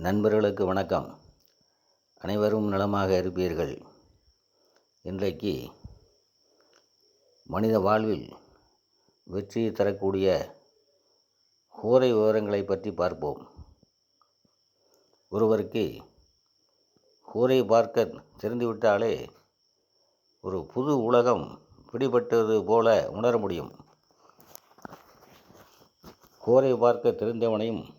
நண்பர்களுக்கு வணக்கம். அனைவரும் நலமாக இருப்பீர்கள். இன்றைக்கு மனித வாழ்வில் வெற்றியை தரக்கூடிய கூரை விவரங்களை பற்றி பார்ப்போம். ஒருவருக்கு கூரை பார்க்க தெரிந்துவிட்டாலே ஒரு புது உலகம் பிடிபட்டது போல உணர முடியும். கூரை பார்க்க தெரிந்தவனையும்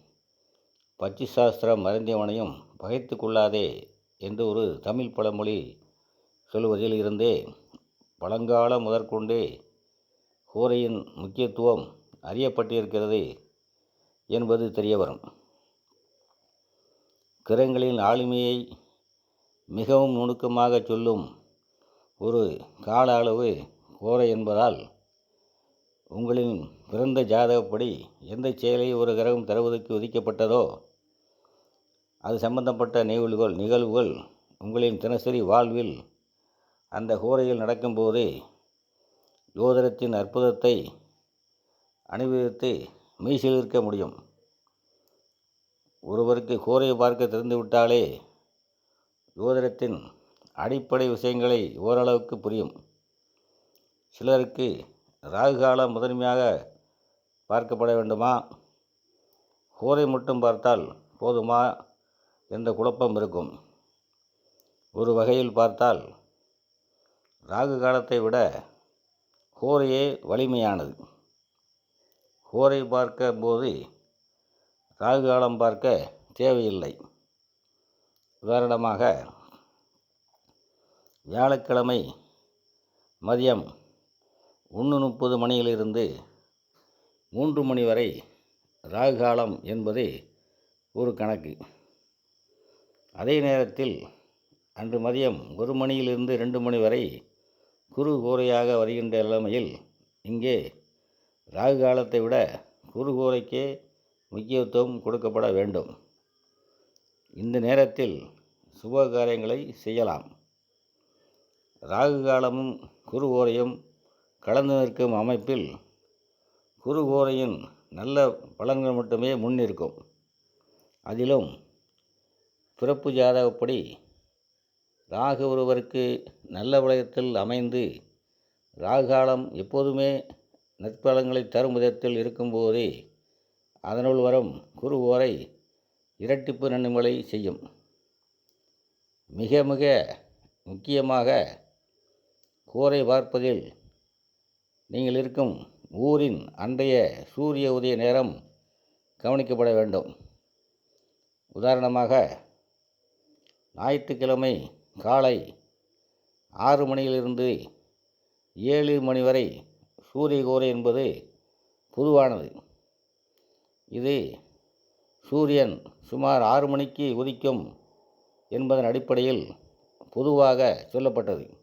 பச்சி சாஸ்திரம் அறிந்தவனையும் பகைத்து கொள்ளாதே என்று ஒரு தமிழ் பழமொழி சொல்வதில் இருந்தே பழங்காலம் முதற்கொண்டே கூரையின் முக்கியத்துவம் அறியப்பட்டிருக்கிறது என்பது தெரியவரும். கிரங்களின் கிரகங்களின் ஆளுமையை மிகவும் நுணுக்கமாக சொல்லும் ஒரு கால அளவு கோரை என்பதால் உங்களின் பிறந்த ஜாதகப்படி எந்த செயலை ஒரு கிரகம் தருவதற்கு ஒதுக்கப்பட்டதோ அது சம்பந்தப்பட்ட நிகழ்வுகள் நிகழ்வுகள் உங்களின் தினசரி வாழ்வில் அந்த கோரையில் நடக்கும்போது ஜோதிடத்தின் அற்புதத்தை அனுபவித்து மெய்சிலிருக்க முடியும். ஒருவருக்கு கூரையை பார்க்க தெரிந்துவிட்டாலே ஜோதிடத்தின் அடிப்படை விஷயங்களை ஓரளவுக்கு புரியும். சிலருக்கு ராகு காலம் முதன்மையாக பார்க்கப்பட வேண்டுமா? கோரை மட்டும் பார்த்தால் போதுமா? என்ற குழப்பம் இருக்கும். ஒரு வகையில் பார்த்தால் ராகு காலத்தை விட கோரையே வலிமையானது. கோரை பார்க்க போது ராகு காலம் பார்க்க தேவையில்லை. உதாரணமாக வியாழக்கிழமை மதியம் ஒன்று முப்பது மணியிலிருந்து மூன்று மணி வரை ராகு காலம் என்பது ஒரு கணக்கு. அதே நேரத்தில் அன்று மதியம் ஒரு மணியிலிருந்து ரெண்டு மணி வரை குரு கோரையாக வருகின்ற நிலைமையில் இங்கே ராகு காலத்தை விட குரு கோரைக்கே முக்கியத்துவம் கொடுக்கப்பட வேண்டும். இந்த நேரத்தில் சுப காரியங்களை செய்யலாம். ராகு காலமும் குரு ஓரையும் கலந்து நிற்கும் அமைப்பில் குரு ஓரையின் நல்ல பலன்கள் மட்டுமே முன்னிருக்கும். அதிலும் பிறப்பு ஜாதகப்படி ராகு ஒருவருக்கு நல்ல விளையத்தில் அமைந்து ராகுகாலம் எப்போதுமே நற்பலங்களை தரும் விதத்தில் இருக்கும்போதே அதனுள் வரும் குரு ஓரை இரட்டிப்பு நன்மைகளை செய்யும். மிக மிக முக்கியமாக கோரை பார்ப்பதில் நீங்கள் இருக்கும் ஊரின் அன்றைய சூரிய உதய நேரம் கவனிக்கப்பட வேண்டும். உதாரணமாக ஞாயிற்றுக்கிழமை காலை ஆறு மணியிலிருந்து ஏழு மணி வரை சூரிய கோரை என்பது பொதுவானது. இது சூரியன் சுமார் ஆறு மணிக்கு உதிக்கும் என்பதன் அடிப்படையில் பொதுவாக சொல்லப்பட்டது.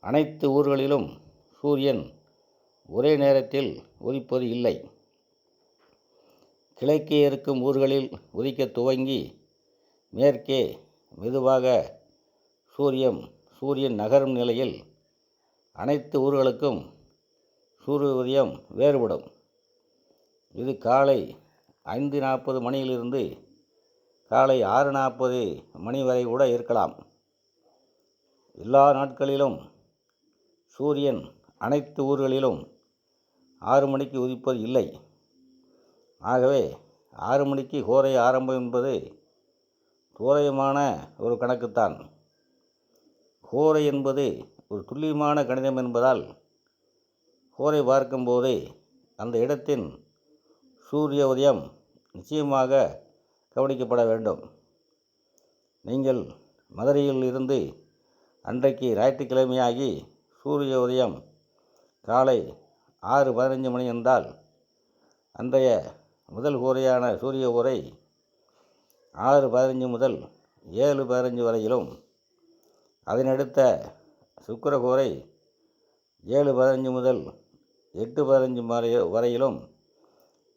அனைத்து ஊர்களிலும் சூரியன் ஒரே நேரத்தில் உதிப்பது இல்லை. கிழக்கே இருக்கும் ஊர்களில் உதிக்க துவங்கி மேற்கே மெதுவாக சூரியன் சூரியன் நகரும் நிலையில் அனைத்து ஊர்களுக்கும் சூரிய உதயம் வேறுபடும். இது காலை ஐந்து நாற்பது மணியிலிருந்து காலை ஆறு நாற்பது மணி வரை கூட இருக்கலாம். எல்லா நாட்களிலும் சூரியன் அனைத்து ஊர்களிலும் ஆறு மணிக்கு உதிப்பது இல்லை. ஆகவே ஆறு மணிக்கு கோரை ஆரம்பம் என்பது தோராயமான ஒரு கணக்குத்தான். கோரை என்பது ஒரு துல்லியமான கணிதம் என்பதால் கோரை பார்க்கும்போது அந்த இடத்தின் சூரிய உதயம் நிச்சயமாக கவனிக்கப்பட வேண்டும். நீங்கள் மதுரையில் இருந்து அன்றைக்கு ஞாயிற்றுக்கிழமையாகி சூரிய உதயம் காலை ஆறு பதினஞ்சு மணி என்றால் அன்றைய முதல் கூரையான சூரிய உரை ஆறு பதினஞ்சு முதல் ஏழு பதினஞ்சு வரையிலும் அதனடுத்த சுக்கரகோரை ஏழு பதினஞ்சு முதல் எட்டு பதினஞ்சு வரைய வரையிலும்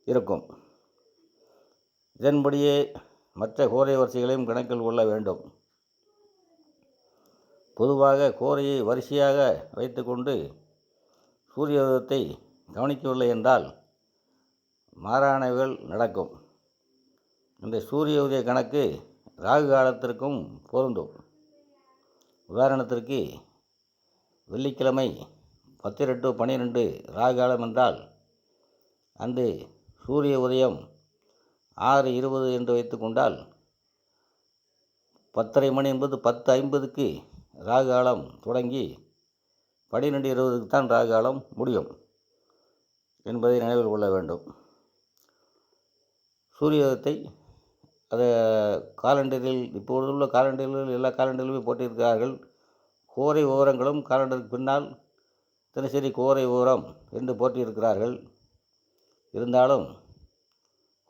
இருக்கும். இதன்படியே மற்ற கோரை வரிசைகளையும் கணக்கில் கொள்ள வேண்டும். பொதுவாக கோரையை வரிசையாக வைத்துக்கொண்டு சூரிய உதயத்தை கவனிக்கவில்லை என்றால் மாறானவைகள் நடக்கும். இந்த சூரிய உதய கணக்கு ராகு காலத்திற்கும் பொருந்தும். உதாரணத்திற்கு வெள்ளிக்கிழமை பத்து டு பன்னிரெண்டு ராகு காலம் என்றால் அந்த சூரிய உதயம் ஆறு இருபது என்று வைத்துக்கொண்டால் பத்தரை மணி என்பது பத்து ஐம்பதுக்கு ராகு காலம் தொடங்கி பன்னிரெண்டு இருபதுக்கு தான் ராகு காலம் முடியும் என்பதை நினைவில் கொள்ள வேண்டும். சூரியத்தை அதை காலண்டரில் இப்பொழுதுள்ள காலண்டரில் எல்லா காலண்டரிலுமே போட்டிருக்கிறார்கள். கோரை ஓரங்களும் காலண்டருக்கு பின்னால் தினசரி கோரை ஓரம் என்று போட்டியிருக்கிறார்கள். இருந்தாலும்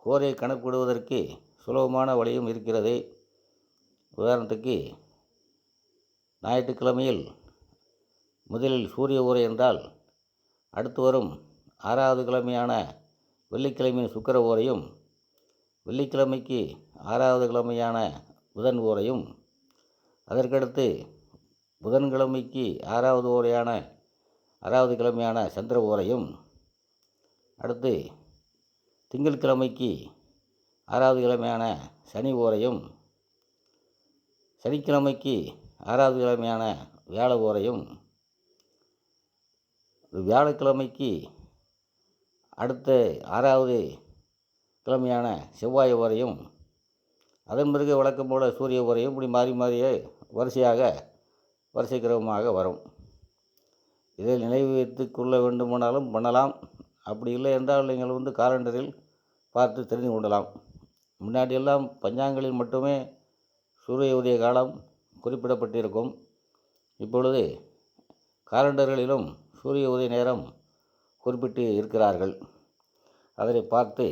கோரை கணக்கிடுவதற்கு சுலபமான வழியும் இருக்கிறது. உதாரணத்துக்கு ஞாயிற்றுக்கிழமையில் முதலில் சூரிய ஊரை என்றால் அடுத்து வரும் ஆறாவது கிழமையான வெள்ளிக்கிழமையின் சுக்கர ஓரையும் வெள்ளிக்கிழமைக்கு ஆறாவது கிழமையான புதன் ஓரையும் அதற்கடுத்து புதன்கிழமைக்கு ஆறாவது ஓரையான ஆறாவது கிழமையான சந்திர ஓரையும் அடுத்து திங்கட்கிழமைக்கு ஆறாவது கிழமையான சனி ஓரையும் சனிக்கிழமைக்கு ஆறாவது கிழமையான வியாழ ஓரையும் வியாழக்கிழமைக்கு அடுத்த ஆறாவது கிழமையான செவ்வாய் உரையும் அதன் பிறகு வழக்கம் போல சூரிய உரையும் இப்படி மாறி மாறியே வரிசையாக வரிசை கிரமமாக வரும். இதை நினைவு வைத்து கொள்ள வேண்டுமானாலும் பண்ணலாம். அப்படி இல்லை என்றால் நீங்கள் வந்து காலண்டரில் பார்த்து தெரிந்து கொள்ளலாம். முன்னாடியெல்லாம் பஞ்சாங்கங்களில் மட்டுமே சூரிய உதய காலம் குறிப்பிடப்பட்டிருக்கும். இப்பொழுது காலண்டர்களிலும் சூரிய உதய நேரம் குறிப்பிட்டு இருக்கிறார்கள். அதனை பார்த்து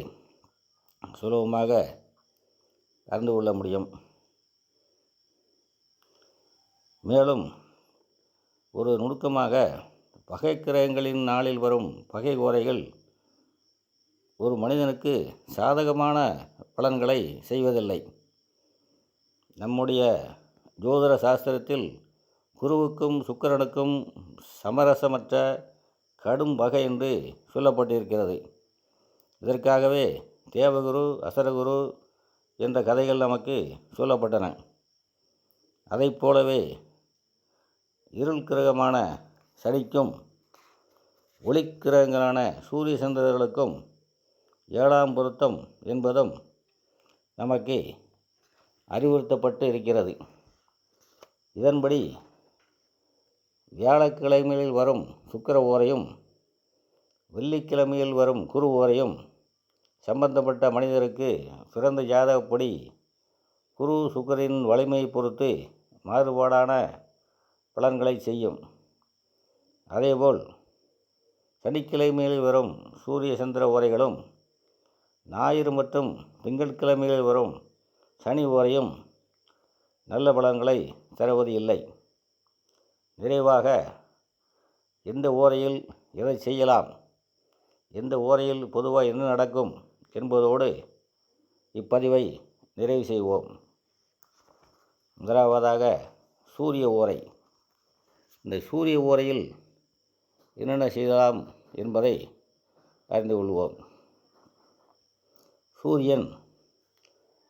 சுலபமாக அறிந்து கொள்ள முடியும். மேலும் ஒரு நுணுக்கமாக பகை கிரகங்களின் நாளில் வரும் பகை கோரைகள் ஒரு மனிதனுக்கு சாதகமான பலன்களை செய்வதில்லை. நம்முடைய ஜோதிட சாஸ்திரத்தில் குருவுக்கும் சுக்கிரனுக்கும் சமரசமற்ற கடும் பகை என்று சொல்லப்பட்டிருக்கிறது. இதற்காகவே தேவகுரு அசரகுரு என்ற கதைகள் நமக்கு சொல்லப்பட்டன. அதைப் போலவே இருள் கிரகமான சனிக்கும் ஒளிக்கிரகங்களான சூரிய சந்திரர்களுக்கும் ஏழாம் பொருத்தம் என்பதும் நமக்கு அறிவுறுத்தப்பட்டு இருக்கிறது. இதன்படி வியாழக்கிழமையில் வரும் சுக்கர ஓரையும் வெள்ளிக்கிழமையில் வரும் குரு ஓரையும் சம்பந்தப்பட்ட மனிதருக்கு பிறந்த ஜாதகப்படி குரு சுக்கரின் வலிமையை பொறுத்து மாறுபாடான பலன்களை செய்யும். அதேபோல் சனிக்கிழமையில் வரும் சூரிய சந்திர ஓரைகளும் ஞாயிறு மற்றும் திங்கட்கிழமையில் வரும் சனி ஓரையும் நல்ல பலன்களை தருவது இல்லை. நிறைவாக எந்த ஓரையில் எதை செய்யலாம் எந்த ஓரையில் பொதுவாக என்ன நடக்கும் என்பதோடு இப்பதிவை நிறைவு செய்வோம். முதலாவதாக சூரிய ஓரை. இந்த சூரிய ஓரையில் என்னென்ன செய்யலாம் என்பதை அறிந்து கொள்வோம். சூரியன்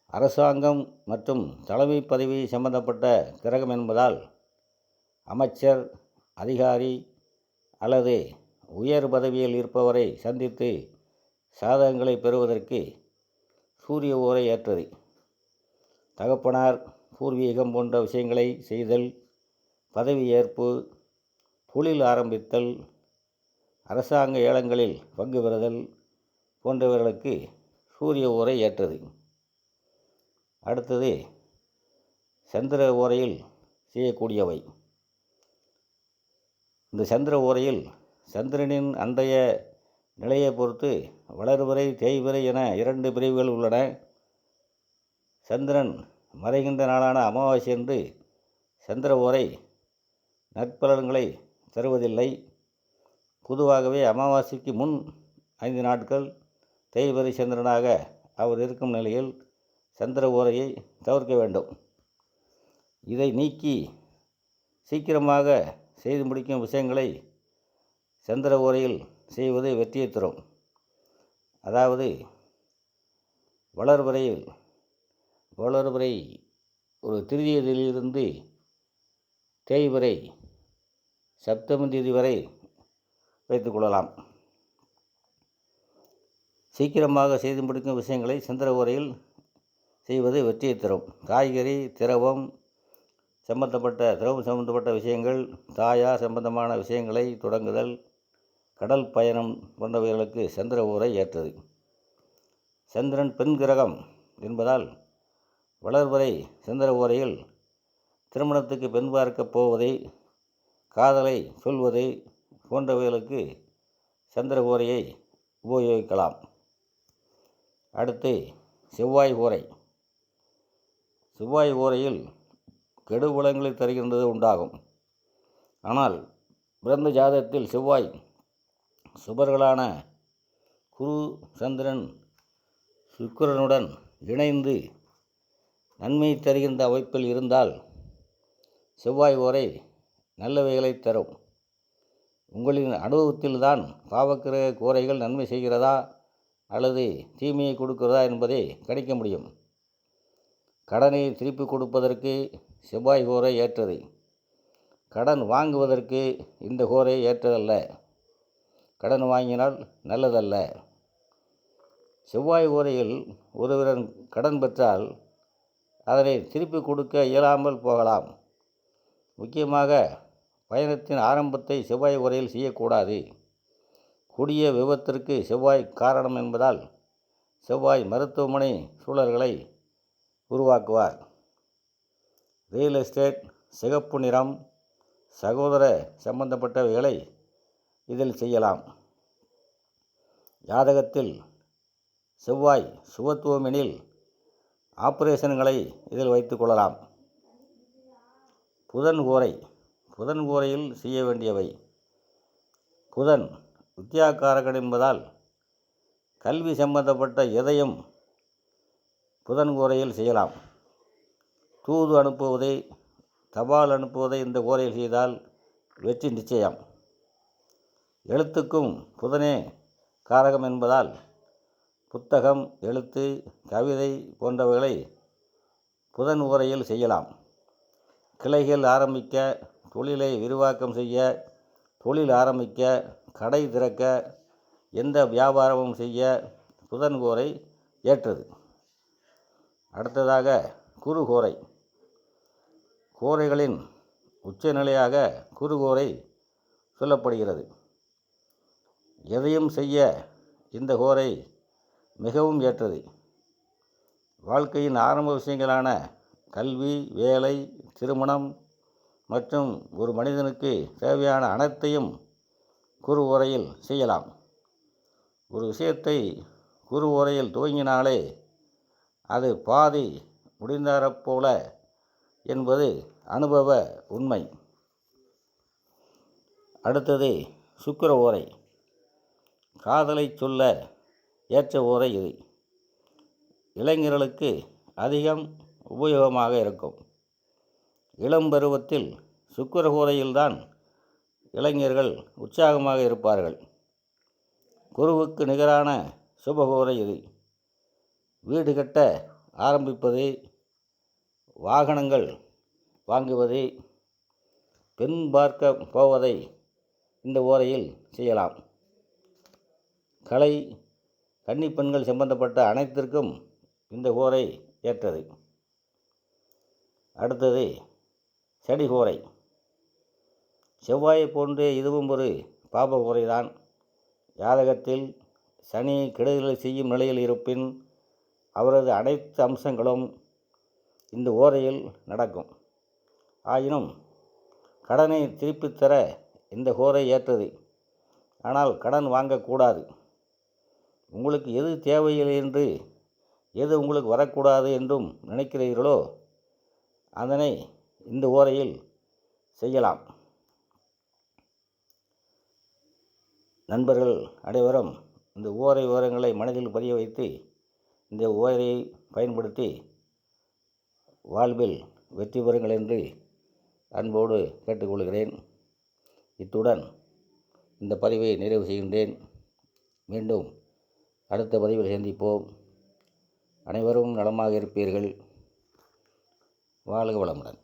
அரசாங்கம் மற்றும் தலைமை பதவி சம்பந்தப்பட்ட கிரகம் என்பதால் அமைச்சர் அதிகாரி அல்லது உயர் பதவியில் இருப்பவரை சந்தித்து சாதகங்களை பெறுவதற்கு சூரிய ஓரை ஏற்றது. தகப்பனார் பூர்வீகம் போன்ற விஷயங்களை செய்தல் பதவி ஏற்பு தொழில் ஆரம்பித்தல் அரசாங்க ஏலங்களில் பங்கு பெறுதல் போன்றவர்களுக்கு சூரிய ஓரை ஏற்றது. அடுத்தது சந்திர ஓரையில் செய்யக்கூடியவை. இந்த சந்திர ஓரையில் சந்திரனின் அன்றைய நிலையை பொறுத்து வளர்வரை தேய்வரை என இரண்டு பிரிவுகள் உள்ளன. சந்திரன் மறைகின்ற நாளான அமாவாசை என்று சந்திர ஓரை நற்பலன்களை தருவதில்லை. பொதுவாகவே அமாவாசைக்கு முன் ஐந்து நாட்கள் தேய்வரை சந்திரனாக அவர் இருக்கும் நிலையில் சந்திர ஓரையை தவிர்க்க வேண்டும். இதை நீக்கி சீக்கிரமாக செய்து முடிக்கும் விஷயங்களை சந்திர ஓரையில் செய்வது வெற்றியை தரும். அதாவது வளர்வரையில் வளர்வரை ஒரு திருதியதிலிருந்து தேய்வரை சப்தமி தேதி வரை வைத்துக்கொள்ளலாம் சீக்கிரமாக செய்து முடிக்கும் விஷயங்களை சந்திர உரையில் செய்வது வெற்றியை தரும். காய்கறி திரவம் சம்பந்தப்பட்ட திரவம் சம்பந்தப்பட்ட விஷயங்கள் தாயா சம்பந்தமான விஷயங்களை தொடங்குதல் கடல் பயணம் போன்றவைகளுக்கு சந்திர ஊரை ஏற்றது. சந்திரன் பெண் கிரகம் என்பதால் வளர்வரை சந்திர ஊரையில் திருமணத்துக்கு பெண் பார்க்கப் போவதை காதலை சொல்வதை போன்றவைகளுக்கு சந்திர ஊரையை உபயோகிக்கலாம். அடுத்து செவ்வாய் ஊரை. செவ்வாய் ஊரையில் கெடுபலங்களை தருகின்றது உண்டாகும். ஆனால் பிறந்த ஜாதகத்தில் செவ்வாய் சுபர்களான குரு சந்திரன் சுக்கிரனுடன் இணைந்து நன்மை தருகின்ற அமைப்பில் இருந்தால் செவ்வாய் ஓரை நல்லவைகளை தரும். உங்களின் அனுபவத்தில்தான் பாவக்கிரக கோரைகள் நன்மை செய்கிறதா அல்லது தீமையை கொடுக்கிறதா என்பதை கணிக்க முடியும். கடனை திருப்பி கொடுப்பதற்கு செவ்வாய் கோரை ஏற்றது. கடன் வாங்குவதற்கு இந்த கோரை ஏற்றதல்ல. கடன் வாங்கினால் நல்லதல்ல. செவ்வாய் ஓரையில் ஒருவரன் கடன் பெற்றால் அதனை திருப்பி கொடுக்க இயலாமல் போகலாம். முக்கியமாக பயணத்தின் ஆரம்பத்தை செவ்வாய் உரையில் செய்யக்கூடாது. கொடிய விபத்திற்கு செவ்வாய் காரணம் என்பதால் செவ்வாய் மருத்துவமனை சூழல்களை உருவாக்குவார். ரியல் எஸ்டேட் சிகப்பு நிறம் சகோதர சம்பந்தப்பட்டவைகளை இதில் செய்யலாம். ஜாதகத்தில் செவ்வாய் சுபத்துவமெனில் ஆப்ரேஷன்களை இதில் வைத்து கொள்ளலாம். புதன் கூரை புதன் கூரையில் செய்ய வேண்டியவை. புதன் வித்யாக்காரகன் என்பதால் கல்வி சம்பந்தப்பட்ட எதையும் புதன் கூரையில் செய்யலாம். தூது அனுப்புவதை தபால் அனுப்புவதை இந்த கூரையில் செய்தால் வெற்றி நிச்சயம். எழுத்துக்கும் புதனே காரகம் என்பதால் புத்தகம் எழுத்து கவிதை போன்றவைகளை புதன் உரையில் செய்யலாம். கிளைகள் ஆரம்பிக்க தொழிலை விரிவாக்கம் செய்ய தொழில் ஆரம்பிக்க கடை திறக்க எந்த வியாபாரமும் செய்ய புதன் கோரை ஏற்றது. அடுத்ததாக குறுகோரை கோரைகளின் உச்சநிலையாக குறுகோரை சொல்லப்படுகிறது. எதையும் செய்ய இந்த கோரை மிகவும் ஏற்றது. வாழ்க்கையின் ஆரம்ப விஷயங்களான கல்வி வேலை திருமணம் மற்றும் ஒரு மனிதனுக்கு தேவையான அனைத்தையும் குறு உரையில் செய்யலாம். ஒரு விஷயத்தை குறு உரையில் துவங்கினாலே அது பாதி முடிந்தாரப்போல என்பது அனுபவ உண்மை. அடுத்தது சுக்கர ஓரை. காதலை சொல்ல ஏற்ற ஊரை இது. இளைஞர்களுக்கு அதிகம் உபயோகமாக இருக்கும். இளம் பருவத்தில் சுக்கிரகோரையில்தான் இளைஞர்கள் உற்சாகமாக இருப்பார்கள். குருவுக்கு நிகரான சுபகூரை இது. வீடு கட்ட ஆரம்பிப்பது வாகனங்கள் வாங்குவது பெண் பார்க்க போவதை இந்த ஓரையில் செய்யலாம். கலை கன்னிப்பெண்கள் சம்பந்தப்பட்ட அனைத்திற்கும் இந்த கோரை ஏற்றது. அடுத்தது சடிகோரை செவ்வாயை போன்றே இதுவும் ஒரு பாப ஓரைதான் ஜாதகத்தில் சனி கெடுதலை செய்யும் நிலையில் இருப்பின் அவரது அனைத்து அம்சங்களும் இந்த ஓரையில் நடக்கும். ஆயினும் கடனை திருப்பித் தர இந்த கோரை ஏற்றது. ஆனால் கடன் வாங்கக்கூடாது. உங்களுக்கு எது தேவையில்லை என்று எது உங்களுக்கு வரக்கூடாது என்றும் நினைக்கிறீர்களோ அதனை இந்த ஓரையில் செய்யலாம். நண்பர்கள் அனைவரும் இந்த ஓரை ஓரங்களை மனதில் பதிய வைத்து இந்த ஓரையை பயன்படுத்தி வாழ்வில் வெற்றி பெறுங்கள் என்று அன்போடு கேட்டுக்கொள்கிறேன். இத்துடன் இந்த பதிவை நிறைவு செய்கின்றேன். மீண்டும் அடுத்த பதிவில் சந்திப்போம். அனைவரும் நலமாக இருப்பீர்கள். வாழ்க வளமுடன்.